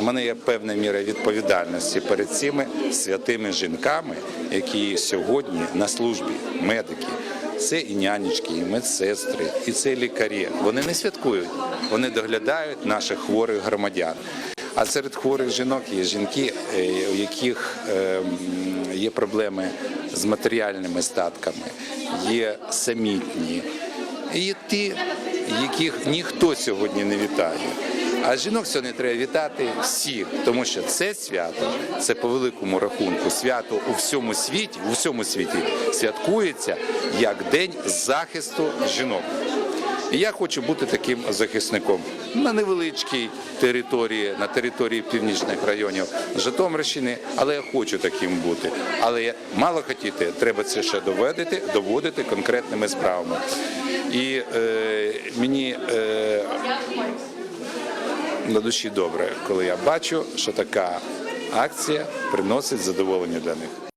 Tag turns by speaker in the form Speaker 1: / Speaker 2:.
Speaker 1: У мене є певна міра відповідальності перед цими святими жінками, які сьогодні на службі, медики. Це і нянечки, і медсестри, і це лікарі. Вони не святкують, вони доглядають наших хворих громадян. А серед хворих жінок є жінки, е, у яких е, є проблеми з матеріальними статками, є самітні, і ті, яких ніхто сьогодні не вітає. А жінок сьогодні треба вітати всіх, тому що це свято, це по великому рахунку, свято у всьому світі, у всьому світі святкується як день захисту жінок. І я хочу бути таким захисником на невеличкій території, на території північних районів Житомирщини, але я хочу таким бути. Але мало хотіти, треба це ще доводити, доводити конкретними справами. І е, мені е, на душі добре, коли я бачу, що така акція приносить задоволення для них.